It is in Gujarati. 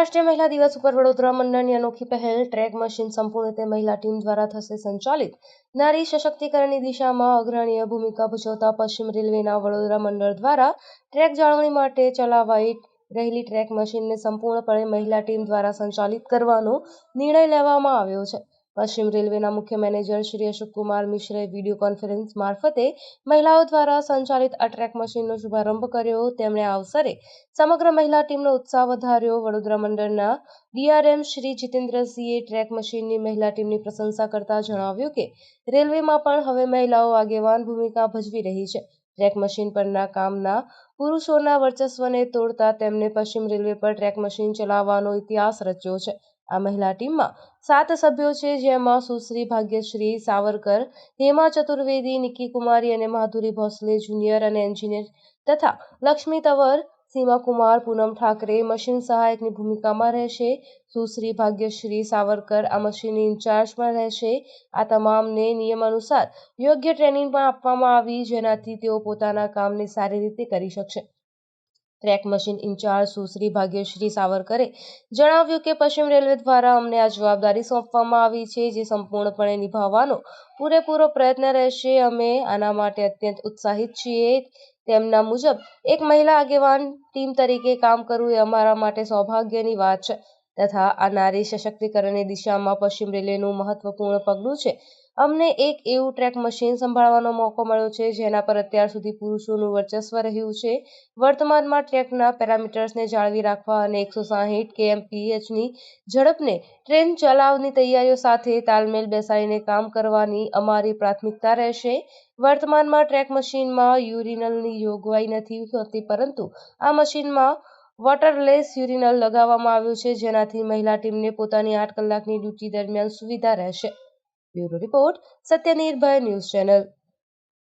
આંતરરાષ્ટ્રીય મહિલા દિવસ ઉપર વડોદરા મંડળની અનોખી પહેલ, ટ્રેક મશીન સંપૂર્ણ રીતે મહિલા ટીમ દ્વારા થશે સંચાલિત. નારી સશક્તિકરણની દિશામાં અગ્રણીય ભૂમિકા ભજવતા પશ્ચિમ રેલવેના વડોદરા મંડળ દ્વારા ટ્રેક જાળવણી માટે ચલાવાઈ રહેલી ટ્રેક મશીનને સંપૂર્ણપણે મહિલા ટીમ દ્વારા સંચાલિત કરવાનો નિર્ણય લેવામાં આવ્યો છે. પશ્ચિમ રેલવેના મુખ્ય મેનેજર શ્રી અશોકકુમાર મિશ્રે વીડિયો કોન્ફરન્સ મારફતે મહિલાઓ દ્વારા સંચાલિત આ ટ્રેક મશીનનો શુભારંભ કર્યો. તેમણે આ અવસરે સમગ્ર મહિલા ટીમનો ઉત્સાહ વધાર્યો. વડોદરા મંડળના ડીઆરએમ શ્રી જીતેન્દ્રસિંહે ટ્રેક મશીનની મહિલા ટીમની પ્રશંસા કરતા જણાવ્યું કે, રેલવેમાં પણ હવે મહિલાઓ આગેવાન ભૂમિકા ભજવી રહી છે. ટ્રેક મશીન પરના કામના પુરુષોના વર્ચસ્વને તોડતા તેમને પશ્ચિમ રેલવે પર ટ્રેક મશીન ચલાવવાનો ઇતિહાસ રચ્યો છે. આ મહિલા ટીમમાં સાત સભ્યો છે, જેમાં સુશ્રી ભાગ્યશ્રી સાવરકર, હેમા ચતુર્વેદી, નિકી કુમારી અને માધુરી ભોસલે જુનિયર અને એન્જિનિયર તથા લક્ષ્મી તવર, સીમાકુમાર, પૂનમ ઠાકરે મશીન સહાયકની ભૂમિકામાં રહેશે. સુશ્રી ભાગ્યશ્રી સાવરકર આ મશીનની ઇન્ચાર્જમાં રહેશે. આ તમામને નિયમાનુસાર યોગ્ય ટ્રેનિંગ પણ આપવામાં આવી, જેનાથી તેઓ પોતાના કામને સારી રીતે કરી શકશે. Track machine incharge Sushri Bhagyashree સાવરકરે જણાવ્યું કે પશ્ચિમ રેલવે દ્વારા અમને આ જવાબદારી સોંપવામાં આવી છે, જે સંપૂર્ણપણે નિભાવવાનો પૂરેપૂરો પ્રયત્ન રહેશે. અમે આના માટે અત્યંત ઉત્સાહિત છીએ. તેમના મુજબ, એક મહિલા આગેવાન ટીમ તરીકે કામ કરવું એ અમારા માટે સૌભાગ્યની વાત છે. તથા આ નારી સશક્તિકરણની દિશામાં પશ્ચિમ રેલવેનું મહત્વપૂર્ણ પગલું છે. અમને એક એવું ટ્રેક મશીન સંભાળવાનો મોકો મળ્યો છે, જેના પર અત્યાર સુધી પુરુષોનું વર્ચસ્વ રહ્યું છે. વર્તમાનમાં ટ્રેકના પેરામીટર્સને જાળવી રાખવા અને એકસો સાહીઠ કેએમપીએચની ઝડપને ટ્રેન ચલાવની તૈયારીઓ સાથે તાલમેલ બેસાડીને કામ કરવાની અમારી પ્રાથમિકતા રહેશે. વર્તમાનમાં ટ્રેક મશીનમાં યુરિનલની જોગવાઈ નથી હોતી પરંતુ આ મશીનમાં વોટરલેસ યુરિનલ લગાવવામાં આવ્યું છે, જેનાથી મહિલા ટીમને પોતાની આઠ કલાકની ડ્યુટી દરમિયાન સુવિધા રહેશે. Bureau report, Satyanirbhay news channel.